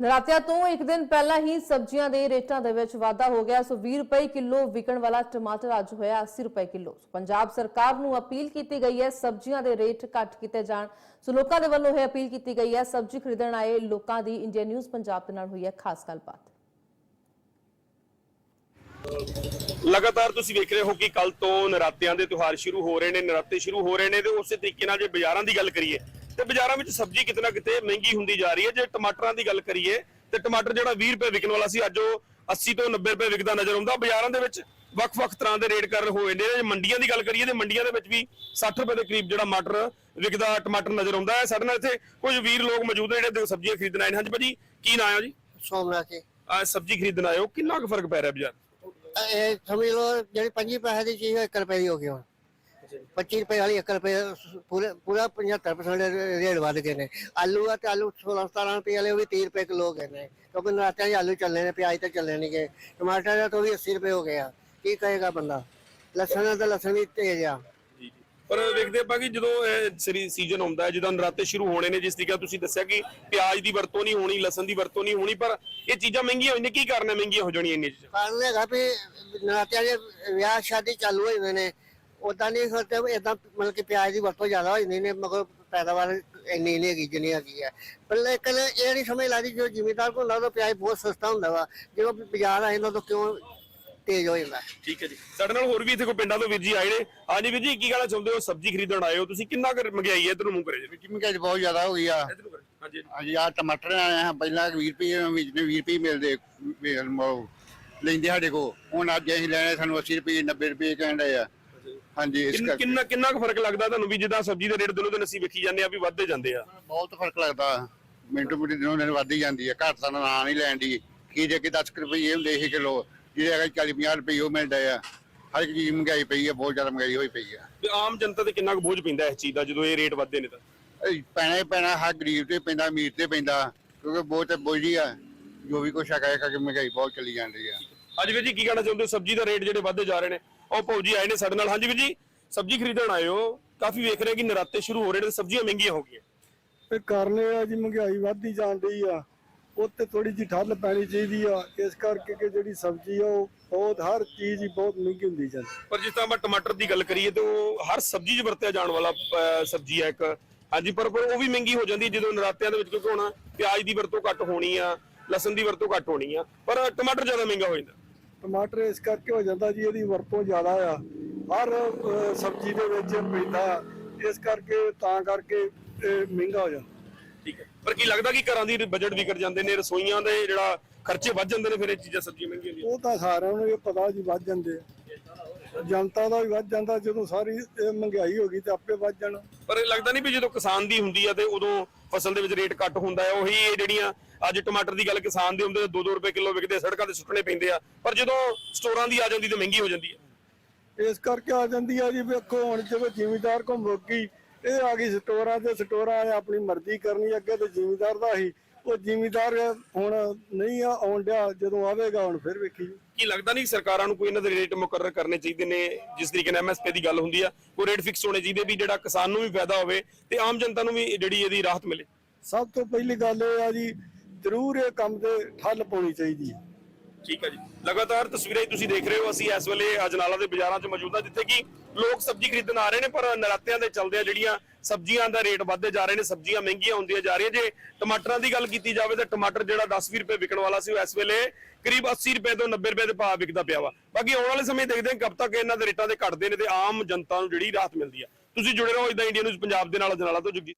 ਨਰਾਤਿਆਂ ਤੋਂ ਇੱਕ ਦਿਨ ਪਹਿਲਾਂ ਹੀ ਸਬਜ਼ੀਆਂ ਦੇ ਰੇਟਾਂ ਦੇ ਵਿੱਚ ਵਾਧਾ ਹੋ ਗਿਆ। ਸੋ 20 ਰੁਪਏ ਕਿਲੋ ਵਿਕਣ ਵਾਲਾ ਟਮਾਟਰ ਅੱਜ ਹੋਇਆ 80 ਰੁਪਏ ਕਿਲੋ। ਪੰਜਾਬ ਸਰਕਾਰ ਨੂੰ ਅਪੀਲ ਕੀਤੀ ਗਈ ਹੈ ਸਬਜ਼ੀਆਂ ਦੇ ਰੇਟ ਘੱਟ ਕੀਤੇ ਜਾਣ। ਸੋ ਲੋਕਾਂ ਦੇ ਵੱਲੋਂ ਇਹ ਅਪੀਲ ਕੀਤੀ ਗਈ ਹੈ ਸਬਜ਼ੀ ਖਰੀਦਣ ਆਏ ਲੋਕਾਂ ਦੀ। ਇੰਡੀਆ ਨਿਊਜ਼ ਪੰਜਾਬ ਦੇ ਨਾਲ ਹੋਈ ਹੈ ਖਾਸ ਗੱਲਬਾਤ। ਲਗਾਤਾਰ ਤੁਸੀਂ ਵੇਖ ਰਹੇ ਹੋ ਕਿ ਕੱਲ ਤੋਂ ਨਰਾਤਿਆਂ ਦੇ ਤਿਉਹਾਰ ਸ਼ੁਰੂ ਹੋ ਰਹੇ ਨੇ। ਨਰਾਤੇ ਸ਼ੁਰੂ ਹੋ ਰਹੇ ਨੇ ਤੇ ਉਸੇ ਤਰੀਕੇ ਨਾਲ ਜੇ ਬਾਜ਼ਾਰਾਂ ਦੀ ਗੱਲ ਕਰੀਏ ਤੇ ਬਾਜ਼ਾਰਾਂ ਵਿੱਚ ਸਬਜ਼ੀ ਕਿਤਨਾ ਕਿਤੇ ਮਹਿੰਗੀ ਹੁੰਦੀ ਜਾ ਰਹੀ ਹੈ। ਜੇ ਟਮਾਟਰਾਂ ਦੀ ਗੱਲ ਕਰੀਏ ਤੇ ਟਮਾਟਰ ਜਿਹੜਾ 20 ਰੁਪਏ ਵਿਕਣ ਵਾਲਾ ਸੀ ਅੱਜ ਉਹ 80 ਤੋਂ 90 ਰੁਪਏ ਵਿਕਦਾ ਨਜ਼ਰ ਆਉਂਦਾ। ਬਾਜ਼ਾਰਾਂ ਦੇ ਵਿੱਚ ਵੱਖ-ਵੱਖ ਤਰ੍ਹਾਂ ਦੇ ਰੇਟ ਕਰ ਹੋਏ ਨੇ। ਜੇ ਮੰਡੀਆਂ ਦੀ ਗੱਲ ਕਰੀਏ ਤੇ ਮੰਡੀਆਂ ਦੇ ਵਿੱਚ ਵੀ 60 ਰੁਪਏ ਦੇ ਕਰੀਬ ਜਿਹੜਾ ਮਟਰ ਵਿਕਦਾ ਟਮਾਟਰ ਨਜ਼ਰ ਆਉਂਦਾ ਹੈ। ਸਾਡੇ ਨਾਲ ਇੱਥੇ ਕੁਝ ਵੀਰ ਲੋਕ ਮੌਜੂਦ ਨੇ ਜਿਹੜੇ ਸਬਜ਼ੀਆਂ ਖਰੀਦਣ ਆਏ ਨੇ। ਹਾਂਜੀ ਭਾਜੀ ਕੀ ਨਾਂ ਹੈ ਜੀ? ਸੋਮਨਾਥ ਜੀ ਆ ਸਬਜ਼ੀ ਖਰੀਦਣ ਆਏ ਹੋ। ਕਿੰਨਾ ਕੁ ਫ਼ਰਕ ਪੈ ਰਿਹਾ ਬਾਜ਼ਾਰ? ਇਹ ਸਮਝ ਲਓ ਜਿਹੜੀ 5 ਪੈਸੇ ਦੀ ਚੀਜ਼ 1 ਰੁਪਏ ਦੀ ਹੋ ਗਈ ਹੁਣ। 25 ਰੁਪਏ ਵਾਲੀ 1 ਰੁਪਏ ਪੂਰੇ ਪੂਰਾ 75% ਰੇਟ ਵੱਧ ਗਏ ਨੇ। ਆਲੂ ਆ ਤੇ ਆਲੂ 16 17 ਰੁਪਏ ਵਾਲੇ ਉਹ ਵੀ 30 ਰੁਪਏ ਕਿਲੋ ਗਏ ਨੇ। ਕਿਉਂਕਿ ਨਰਾਤਿਆਂ 'ਚ ਆਲੂ ਚੱਲਣੇ ਨੇ ਪਿਆਜ਼ ਤਾਂ ਚੱਲਣੇ ਨਹੀਂਗੇ ਟਮਾਟਰ ਦਾ ਤਾਂ ਵੀ 80 ਰੁਪਏ ਹੋ ਗਿਆ। ਕੀ ਕਹੇਗਾ ਬੰਦਾ? ਲਸਣ ਦਾ ਤਾਂ ਲਸਣ ਵੀ ਤੇਜ਼ ਆ। ਪਰ ਵੇਖਦੇ ਆਪਾਂ ਕਿ ਜਦੋਂ ਇਹ ਸਰੀ ਸੀਜ਼ਨ ਹੁੰਦਾ ਹੈ ਜਦੋਂ ਨਰਾਤੇ ਸ਼ੁਰੂ ਹੋਣੇ ਨੇ ਜਿਸ ਤਰੀਕੇ ਤੁਸੀਂ ਦੱਸਿਆ ਕਿ ਪਿਆਜ਼ ਦੀ ਵਰਤੋਂ ਨਹੀਂ ਹੋਣੀ ਲਸਣ ਦੀ ਵਰਤੋਂ ਨਹੀਂ ਹੋਣੀ ਪਰ ਇਹ ਚੀਜ਼ਾਂ ਮਹਿੰਗੀਆਂ ਹੋਈਆਂ ਕੀ ਕਾਰਨ ਹੈ ਮਹਿੰਗੀਆਂ ਹੋ ਜਾਣੀਆਂ ਇੰਨੀਆਂ ਚੀਜ਼ਾਂ? ਕਾਰਨ ਹੈਗਾ ਵੀ ਨਰਾਤਿਆਂ 'ਚ ਵਿਆਹ ਸ਼ਾਦੀ ਚਾਲੂ ਹੋ ਜਾਂਦੇ ਨੇ। ਉਦਾਂ ਨਹੀਂ ਹੁੰਦੇ ਇਦਾਂ ਮਤਲਬ ਕਿ ਪਿਆਜ਼ ਦੀ ਵਰਤੋਂ ਜ਼ਿਆਦਾ ਹੋ ਜਾਂਦੀ ਨੇ ਮਗਰ ਪੈਦਾਵਾਰ ਇੰਨੀ ਨਹੀਂ ਹੈਗੀ ਜਿੰਨੀ ਹੈਗੀ ਹੈ। ਪਰ ਲੇਕਿਨ ਇਹ ਨਹੀਂ ਸਮਝ ਲੱਗਦੀ ਜੋ ਜ਼ਿਮੀਦਾਰ ਕੋਲ ਹੁੰਦਾ ਉਹ ਪਿਆਜ਼ ਬਹੁਤ ਸਸਤਾ ਹੁੰਦਾ ਵਾ। ਜਦੋਂ ਬਾਜ਼ਾਰ ਆ ਜਾਂਦਾ ਤਾਂ ਕਿਉਂ ਤੇਜ਼ ਹੋ ਜਾਂਦਾ? ਠੀਕ ਹੈ ਜੀ। ਸਾਡੇ ਨਾਲ ਹੋਰ ਵੀ ਇੱਥੇ ਕੋਈ ਪਿੰਡਾਂ ਤੋਂ ਵੀਰ ਜੀ ਆਏ ਨੇ। ਹਾਂਜੀ ਵੀਰ ਜੀ ਕੀ ਕਹਿਣਾ ਚਾਹੁੰਦੇ ਹੋ ਸਬਜ਼ੀ ਖਰੀਦਣ ਆਏ ਹੋ? ਤੁਸੀਂ ਕਿੰਨਾ ਕਰ ਮਹਿੰਗਾਈ ਹੈ ਇਧਰ ਨੂੰ ਮੂੰਹ ਕਰੇ ਜੀ। ਵਿੱਚ ਮਹਿੰਗਾਈ ਬਹੁਤ ਜ਼ਿਆਦਾ ਹੋ ਗਈ ਆ। ਇਧਰ ਨੂੰ ਕਰੇ ਹਾਂਜੀ ਹਾਂਜੀ ਆ ਟਮਾਟਰ ਆਏ ਆ ਪਹਿਲਾਂ 20 ਰੁਪਏ ਵਿੱਚ ਨੇ 20 ਰੁਪਏ ਮਿਲਦੇ ਲੈਂਦੇ ਸਾਡੇ ਕੋ ਹੁਣ ਅੱਜ ਅਸੀਂ ਲੈਣੇ ਸਾਨੂੰ 80 ਰੁਪਏ 90 ਰੁਪਏ ਕਹਿੰਦੇ ਆ। ਹਾਂਜੀ ਇਸ ਕਿੰਨ- ਕਰਕੇ। ਕਿੰਨਾ ਕਿੰਨਾ ਕੁ ਫ਼ਰਕ ਲੱਗਦਾ ਤੁਹਾਨੂੰ ਵੀ ਜਿੱਦਾਂ ਸਬਜ਼ੀ ਦੇ ਰੇਟ ਦਿਨੋਂ ਦਿਨ ਅਸੀਂ ਵੇਖੀ ਜਾਂਦੇ ਆ ਵੀ ਵੱਧਦੇ ਜਾਂਦੇ ਆ? ਬਹੁਤ ਫ਼ਰਕ ਲੱਗਦਾ। ਮਿੰਟੋ ਮਿੰਟ ਦਿਨੋਂ ਦਿਨ ਵੱਧ ਹੀ ਜਾਂਦੀ ਹੈ ਘੱਟ ਤਾਂ ਨਾਂ ਨਹੀਂ ਲੈਣ ਦੀ। ਕੀ ਜੇ ਕਿ 10 ਰੁਪਏ ਹੁੰਦੇ ਸੀ ਕਿਲੋ ਜਿਹੜੇ ਹੈਗਾ 40 50 ਰੁਪਏ ਉਹ ਮਿਲਦਾ ਆ। ਹਰ ਇੱਕ ਚੀਜ਼ ਮਹਿੰਗਾਈ ਪਈ ਹੈ ਬਹੁਤ ਜ਼ਿਆਦਾ ਮਹਿੰਗਾਈ ਹੋਈ ਪਈ ਆ। ਵੀ ਆਮ ਜਨਤਾ ਤੇ ਕਿੰਨਾ ਕੁ ਬੋਝ ਪੈਂਦਾ ਇਸ ਚੀਜ਼ ਦਾ ਜਦੋਂ ਇਹ ਰੇਟ ਵੱਧਦੇ ਨੇ ਤਾਂ? ਇਹ ਪੈਣਾ ਹੀ ਪੈਣਾ ਹਰ ਗਰੀਬ ਤੇ ਪੈਂਦਾ ਅਮੀਰ ਤੇ ਪੈਂਦਾ ਕਿਉਂਕਿ ਬਹੁਤ ਬੋਝੀ ਆ। ਜੋ ਵੀ ਕੁਛ ਹੈਗਾ ਹੈ ਕਿ ਮਹਿੰਗਾਈ ਬਹੁਤ ਚੱਲੀ ਜਾਂਦੀ ਆ। ਅੱਜ ਵੀਰ ਜੀ ਕੀ ਕਹਿਣਾ ਚਾਹੁੰਦੇ ਹੋ? ਸਬਜ਼ੀ ਦਾ ਰੇਟ ਜਿਹੜੇ ਵੱਧਦੇ ਜਾ ਰਹੇ ਨੇ ਉਹ ਭੌਜੀ ਆਏ ਨੇ ਸਾਡੇ ਨਾਲ। ਹਾਂਜੀ ਵੀਰ ਜੀ ਸਬਜ਼ੀ ਖਰੀਦਣ ਆਏ ਹੋ। ਕਾਫੀ ਵੇਖ ਰਹੇ ਕਿ ਨਰਾਤੇ ਸ਼ੁਰੂ ਹੋ ਰਹੇ ਨੇ ਸਬਜ਼ੀਆਂ ਮਹਿੰਗੀਆਂ ਹੋ ਗਈਆਂ। ਇਹ ਕਾਰਨ ਇਹ ਆ ਜੀ ਮਹਿੰਗਾਈ ਵੱਧਦੀ ਜਾਂਦੀ ਆ। ਉੱਤੇ ਥੋੜੀ ਜਿਹੀ ਠੱਲ ਪੈਣੀ ਚਾਹੀਦੀ ਆ। ਇਸ ਕਰਕੇ ਕਿ ਜਿਹੜੀ ਸਬਜ਼ੀ ਆ ਉਹ ਬਹੁਤ ਹਰ ਚੀਜ਼ ਹੀ ਬਹੁਤ ਮਹਿੰਗੀ ਹੁੰਦੀ ਜਾਂਦੀ ਪਰ ਜਿਸ ਤਰ੍ਹਾਂ ਆਪਾਂ ਟਮਾਟਰ ਦੀ ਗੱਲ ਕਰੀਏ ਤੇ ਉਹ ਹਰ ਸਬਜ਼ੀ 'ਚ ਵਰਤਿਆ ਜਾਣ ਵਾਲਾ ਸਬਜ਼ੀ ਹੈ ਇੱਕ। ਹਾਂਜੀ ਪਰ ਪਰ ਉਹ ਵੀ ਮਹਿੰਗੀ ਹੋ ਜਾਂਦੀ ਜਦੋਂ ਨਰਾਤਿਆਂ ਦੇ ਵਿੱਚ ਕਿਉਂਕਿ ਹੁਣ ਪਿਆਜ਼ ਦੀ ਵਰਤੋਂ ਘੱਟ ਹੋਣੀ ਆ ਲਸਣ ਦੀ ਵਰਤੋਂ ਘੱਟ ਹੋਣੀ ਆ। ਪਰ ਟਮਾਟਰ ਜ਼ਿਆਦਾ ਮਹਿੰਗਾ ਹੋ ਜਾਂਦਾ। ਟਮਾਟਰ ਇਸ ਕਰਕੇ ਹੋ ਜਾਂਦਾ ਜੀ, ਇਹਦੀ ਵਰਤੋਂ ਜ਼ਿਆਦਾ ਆ। ਹਰ ਸਬਜ਼ੀ ਦੇ ਵਿੱਚ ਪੈਂਦਾ। ਇਸ ਕਰਕੇ, ਤਾਂ ਕਰਕੇ ਮਹਿੰਗਾ ਹੋ ਜਾਂਦਾ। ਠੀਕ ਹੈ। ਪਰ ਕੀ ਲੱਗਦਾ ਕਿ ਘਰਾਂ ਦੀ ਬਜਟ ਵਿਗੜ ਜਾਂਦੇ ਨੇ, ਰਸੋਈਆਂ ਦੇ ਜਿਹੜਾ ਖਰਚੇ ਵੱਧ ਜਾਂਦੇ ਨੇ ਫਿਰ ਇਹ ਚੀਜ਼ਾਂ ਸਬਜ਼ੀਆਂ ਮਹਿੰਗੀਆਂ ਹੁੰਦੀਆਂ। ਉਹ ਤਾਂ ਸਾਰਿਆਂ ਨੂੰ ਇਹ ਪਤਾ ਜੀ ਵੱਧ ਜਾਂਦੇ ਆ। ਜਨਤਾ ਦਾ ਵੀ ਵੱਧ ਜਾਂਦਾ ਜਦੋਂ ਸਾਰੀ ਇਹ ਮਹਿੰਗਾਈ ਹੋ ਗਈ ਤੇ ਆਪੇ ਵੱਧ ਜਾਣਾ। ਪਰ ਇਹ ਲੱਗਦਾ ਨਹੀਂ ਵੀ ਜਦੋਂ ਕਿਸਾਨ ਦੀ ਹੁੰਦੀ ਆ ਤੇ ਉਦੋਂ ਫਸਲ ਦੇ ਵਿੱਚ ਰੇਟ ਘੱਟ ਹੁੰਦਾ ਹੈ ਉਹੀ ਇਹ ਜਿਹੜੀਆਂ ਅੱਜ ਟਮਾਟਰ ਦੀ ਗੱਲ ਕਿਸਾਨ ਦੇ ਹੁੰਦੇ 2-2 ਰੁਪਏ ਕਿਲੋ ਵਿਕਦੇ ਸੜਕਾਂ ਤੇ ਸੁੱਟਣੇ ਪੈਂਦੇ ਆ ਪਰ ਜਦੋਂ ਸਟੋਰਾਂ ਦੀ ਆ ਜਾਂਦੀ ਤੇ ਮਹਿੰਗੀ ਹੋ ਜਾਂਦੀ ਹੈ ਇਸ ਕਰਕੇ ਆ ਜਾਂਦੀ ਆ ਜੀ ਵੇਖੋ ਹੁਣ ਜਦੋਂ ਜ਼ਿਮੀਦਾਰ ਕੋ ਮੁੱਕੀ ਇਹ ਆ ਗਈ ਸਟੋਰਾਂ ਤੇ ਸਟੋਰਾਂ ਨੇ ਆਪਣੀ ਮਰਜ਼ੀ ਕਰਨੀ ਅੱਗੇ ਤੇ ਜ਼ਿਮੀਦਾਰ ਦਾ ਹੀ ਉਹ ਜ਼ਿਮੀਦਾਰ ਹੁਣ ਨਹੀਂ ਆ ਆਉਣ ਡਿਆ ਜਦੋਂ ਆਵੇਗਾ ਹੁਣ ਫਿਰ ਵੇਖੀ ਕੀ ਲੱਗਦਾ ਨਹੀਂ ਸਰਕਾਰਾਂ ਨੂੰ ਕੋਈ ਇਹਨਾਂ ਦੇ ਰੇਟ ਮੁਕਰਰ ਕਰਨੇ ਚਾਹੀਦੇ ਨੇ? ਜਿਸ ਤਰੀਕੇ ਨਾਲ ਐਮਐਸਪੀ ਦੀ ਗੱਲ ਹੁੰਦੀ ਆ ਕੋਈ ਰੇਟ ਫਿਕਸ ਹੋਣੇ ਚਾਹੀਦੇ ਵੀ ਜਿਹੜਾ ਕਿਸਾਨ ਨੂੰ ਵੀ ਫਾਇਦਾ ਹੋਵੇ ਤੇ ਆਮ ਜਨਤਾ ਨੂੰ ਵੀ ਜਿਹੜੀ ਇਹਦੀ ਰਾਹਤ ਮਿਲੇ। ਸਭ ਤੋਂ ਪਹਿਲੀ ਗੱਲ ਇਹ ਆ ਜੀ ਜ਼ਰੂਰ ਇਹ ਕੰਮ ਤੇ ਠੱਲ ਪਾਉਣੀ ਚਾਹੀਦੀ ਹੈ। ਠੀਕ ਹੈ ਜੀ। ਲਗਾਤਾਰ ਤਸਵੀਰਾਂ ਤੁਸੀਂ ਦੇਖ ਰਹੇ ਹੋ, ਅਸੀਂ ਇਸ ਵੇਲੇ ਅਜਨਾਲਾ ਦੇ ਬਾਜ਼ਾਰਾਂ 'ਚ ਮੌਜੂਦ ਹਾਂ, ਜਿੱਥੇ ਕਿ ਲੋਕ ਸਬਜ਼ੀ ਖਰੀਦਣ ਆ ਰਹੇ ਨੇ, ਪਰ ਨਰਾਤਿਆਂ ਦੇ ਚੱਲਦੇ ਆ ਜਿਹੜੀਆਂ ਸਬਜ਼ੀਆਂ ਦਾ ਰੇਟ ਵੱਧਦੇ ਜਾ ਰਹੇ ਨੇ, ਸਬਜ਼ੀਆਂ ਮਹਿੰਗੀਆਂ ਹੁੰਦੀਆਂ ਜਾ ਰਹੀਆਂ। ਜੇ ਟਮਾਟਰਾਂ ਦੀ ਗੱਲ ਕੀਤੀ ਜਾਵੇ ਤਾਂ ਟਮਾਟਰ ਜਿਹੜਾ 10-20 ਰੁਪਏ ਵਿਕਣ ਵਾਲਾ ਸੀ, ਉਹ ਇਸ ਵੇਲੇ ਕਰੀਬ 80 ਰੁਪਏ ਤੋਂ 90 ਰੁਪਏ ਦੇ ਭਾਅ ਵਿਕਦਾ ਪਿਆ ਵਾ। ਬਾਕੀ ਆਉਣ ਵਾਲੇ ਸਮੇਂ ਦੇਖਦੇ ਹਾਂ, ਕਬ ਤੱਕ ਇਹਨਾਂ ਦੇ ਰੇਟਾਂ ਦੇ ਘਟਦੇ ਨੇ ਤੇ ਆਮ ਜਨਤਾ ਨੂੰ ਜਿਹੜੀ ਰਾਹਤ ਮਿਲਦੀ ਆ। ਤੁਸੀਂ ਜੁੜੇ ਰਹੋ ਇਦਾਂ ਇੰਡੀਆ ਨਿਊਜ਼ ਪੰਜਾਬ ਦੇ ਨਾਲ ਅਜਨਾਲਾ ਤੋਂ ਜਗਜੀਤ